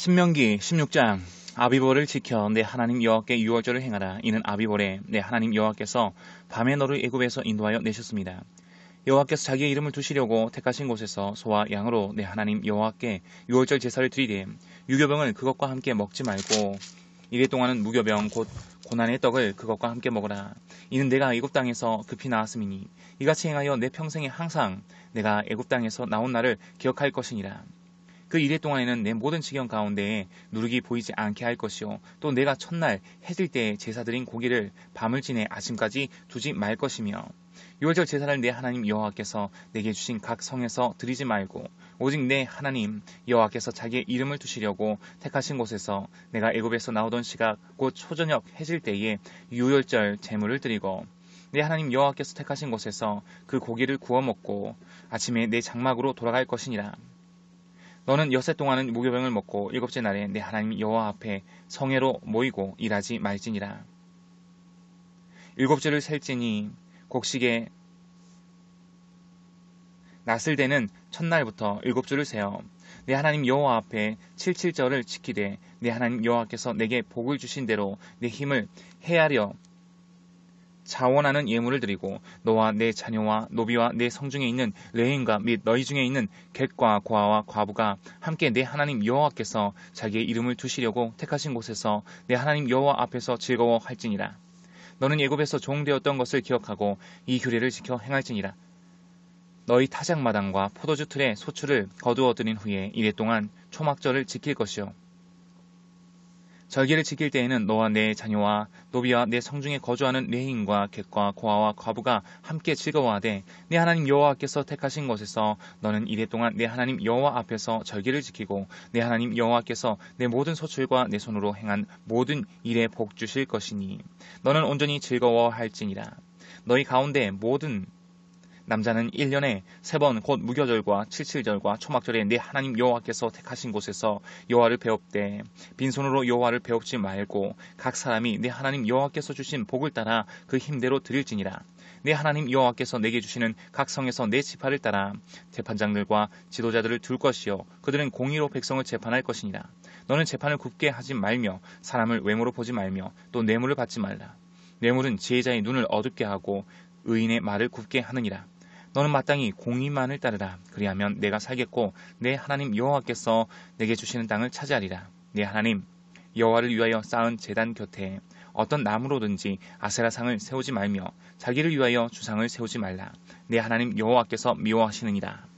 신명기 16장 아비보를 지켜 내 하나님 여호와께 유월절을 행하라 이는 아비보래 내 하나님 여호와께서 밤에 너를 애굽에서 인도하여 내셨습니다. 여호와께서 자기의 이름을 두시려고 택하신 곳에서 소와 양으로 내 하나님 여호와께 유월절 제사를 드리되 유교병을 그것과 함께 먹지 말고 이래 동안은 무교병 곧 고난의 떡을 그것과 함께 먹으라. 이는 내가 애굽 땅에서 급히 나왔음이니 이같이 행하여 내 평생에 항상 내가 애굽 땅에서 나온 날을 기억할 것이니라. 그 이래 동안에는 내 모든 지경 가운데에 누룩이 보이지 않게 할 것이요 또 내가 첫날 해질 때에 제사드린 고기를 밤을 지내 아침까지 두지 말 것이며 유월절 제사를 내 하나님 여호와께서 내게 주신 각 성에서 드리지 말고 오직 내 하나님 여호와께서 자기의 이름을 두시려고 택하신 곳에서 내가 애굽에서 나오던 시각 곧 초저녁 해질 때에 유월절 제물을 드리고 내 하나님 여호와께서 택하신 곳에서 그 고기를 구워 먹고 아침에 내 장막으로 돌아갈 것이니라. 너는 여세 동안은 무교병을 먹고 일곱째 날에 내 하나님 여호와 앞에 성회로 모이고 일하지 말지니라. 일곱째를 셀지니 곡식에 낫을 대는 첫날부터 일곱 주를 세어 내 하나님 여호와 앞에 칠칠절을 지키되 내 하나님 여호와께서 내게 복을 주신 대로 내 힘을 헤아려 자원하는 예물을 드리고 너와 내 자녀와 노비와 내 성중에 있는 레인과 및 너희 중에 있는 객과 고아와 과부가 함께 내 하나님 여호와께서 자기의 이름을 두시려고 택하신 곳에서 내 하나님 여호와 앞에서 즐거워할지니라. 너는 예굽에서 종되었던 것을 기억하고 이 규례를 지켜 행할지니라. 너희 타작 마당과 포도주 틀에 소출을 거두어 들인 후에 이래 동안 초막절을 지킬 것이요. 절기를 지킬 때에는 너와 내 자녀와 노비와 내 성중에 거주하는 레인과 객과 고아와 과부가 함께 즐거워하되 내 하나님 여호와께서 택하신 곳에서 너는 이래 동안 내 하나님 여호와 앞에서 절기를 지키고 내 하나님 여호와께서 내 모든 소출과 내 손으로 행한 모든 일에 복 주실 것이니 너는 온전히 즐거워할지니라. 너희 가운데 모든 남자는 1년에 세 번 곧 무교절과 칠칠절과 초막절에 내 하나님 여호와께서 택하신 곳에서 여호와를 배웁되 빈손으로 여호와를 배웁지 말고 각 사람이 내 하나님 여호와께서 주신 복을 따라 그 힘대로 드릴지니라. 내 하나님 여호와께서 내게 주시는 각 성에서 내 지파를 따라 재판장들과 지도자들을 둘 것이요 그들은 공의로 백성을 재판할 것이니라. 너는 재판을 굽게 하지 말며 사람을 외모로 보지 말며 또 뇌물을 받지 말라. 뇌물은 지혜자의 눈을 어둡게 하고 의인의 말을 굽게 하느니라 너는 마땅히 공의만을 따르라. 그리하면 내가 살겠고 내 하나님 여호와께서 내게 주시는 땅을 차지하리라. 내 하나님 여호와를 위하여 쌓은 재단 곁에 어떤 나무로든지 아세라상을 세우지 말며 자기를 위하여 주상을 세우지 말라. 내 하나님 여호와께서 미워하시느니라.